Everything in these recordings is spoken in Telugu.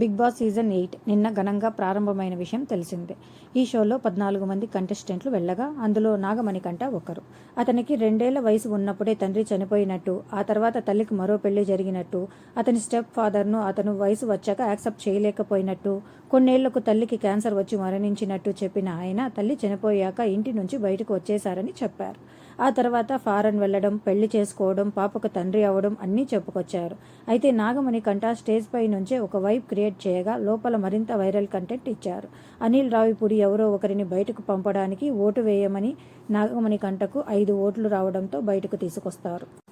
బిగ్ బాస్ సీజన్ ఎయిట్ నిన్న ఘనంగా ప్రారంభమైన విషయం తెలిసిందే. ఈ షోలో పద్నాలుగు మంది కంటెస్టెంట్లు వెళ్ళగా అందులో నాగమణికంట ఒకరు. అతనికి రెండేళ్ళ వయసు ఉన్నప్పుడే తండ్రి చనిపోయినట్టు ఆ తర్వాత తల్లికి మరో పెళ్ళి జరిగినట్టు అతని స్టెప్ ఫాదర్ను అతను వయసు వచ్చాక యాక్సెప్ట్ చేయలేకపోయినట్టు కొన్నేళ్ళకు తల్లికి క్యాన్సర్ వచ్చి మరణించినట్టు చెప్పిన ఆయన తల్లి చనిపోయాక ఇంటి నుంచి బయటకు వచ్చేశారని చెప్పారు. ఆ తర్వాత ఫారెన్ వెళ్ళడం పెళ్ళి చేసుకోవడం పాపకు తండ్రి అవ్వడం అన్నీ చెప్పుకొచ్చారు. అయితే నాగమణి కంట స్టేజ్ పై నుంచే ఒక వైబ్ క్రియేట్ చేయగా లోపల మరింత వైరల్ కంటెంట్ ఇచ్చారు. అనిల్ రావిపూడి ఎవరో ఒకరిని బయటకు పంపడానికి ఓటు వేయమని నాగమణి కంటకు ఐదు ఓట్లు రావడంతో బయటకు తీసుకొస్తారు.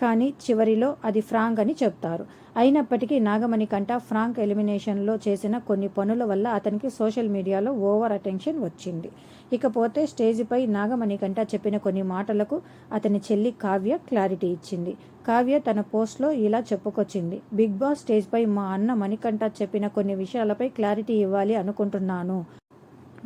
కానీ చివరిలో అది ఫ్రాంక్ అని చెప్తారు. అయినప్పటికీ నాగమణి కంట ఫ్రాంక్ ఎలిమినేషన్లో చేసిన కొన్ని పనుల వల్ల అతనికి సోషల్ మీడియాలో ఓవర్ అటెన్షన్ వచ్చింది. ఇకపోతే స్టేజిపై నాగమణి కంట చెప్పిన కొన్ని మాటలకు అతని చెల్లి కావ్య క్లారిటీ ఇచ్చింది. కావ్య తన పోస్ట్లో ఇలా చెప్పుకొచ్చింది. బిగ్ బాస్ స్టేజ్పై మా అన్న మణికంఠ చెప్పిన కొన్ని విషయాలపై క్లారిటీ ఇవ్వాలి అనుకుంటున్నాను.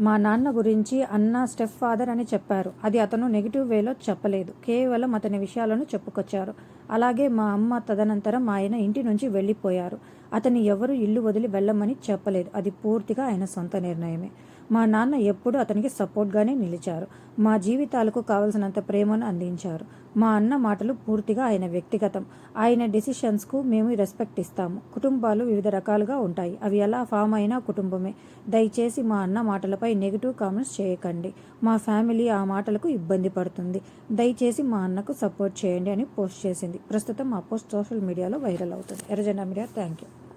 మా నాన్న గురించి అన్న స్టెప్ ఫాదర్ అని చెప్పారు. అది అతను నెగిటివ్ వేలో చెప్పలేదు. కేవలం అతని విషయాలను చెప్పుకొచ్చారు. అలాగే మా అమ్మ తదనంతరం ఆయన ఇంటి నుంచి వెళ్ళిపోయారు. అతని ఎవరు ఇల్లు వదిలి వెళ్ళమని చెప్పలేదు. అది పూర్తిగా ఆయన సొంత నిర్ణయమే. మా నాన్న ఎప్పుడూ అతనికి సపోర్ట్గానే నిలిచారు. మా జీవితాలకు కావలసినంత ప్రేమను అందించారు. మా అన్న మాటలు పూర్తిగా ఆయన వ్యక్తిగతం. ఆయన డెసిషన్స్కు మేము రెస్పెక్ట్ ఇస్తాము. కుటుంబాలు వివిధ రకాలుగా ఉంటాయి. అవి ఎలా ఫామ్ అయినా కుటుంబమే. దయచేసి మా అన్న మాటలపై నెగిటివ్ కామెంట్స్ చేయకండి. మా ఫ్యామిలీ ఆ మాటలకు ఇబ్బంది పడుతుంది. దయచేసి మా అన్నకు సపోర్ట్ చేయండి అని పోస్ట్ చేసింది. ప్రస్తుతం ఆ పోస్ట్ సోషల్ మీడియాలో వైరల్ అవుతుంది. ఎర్రజెండా మీడియా థ్యాంక్ యూ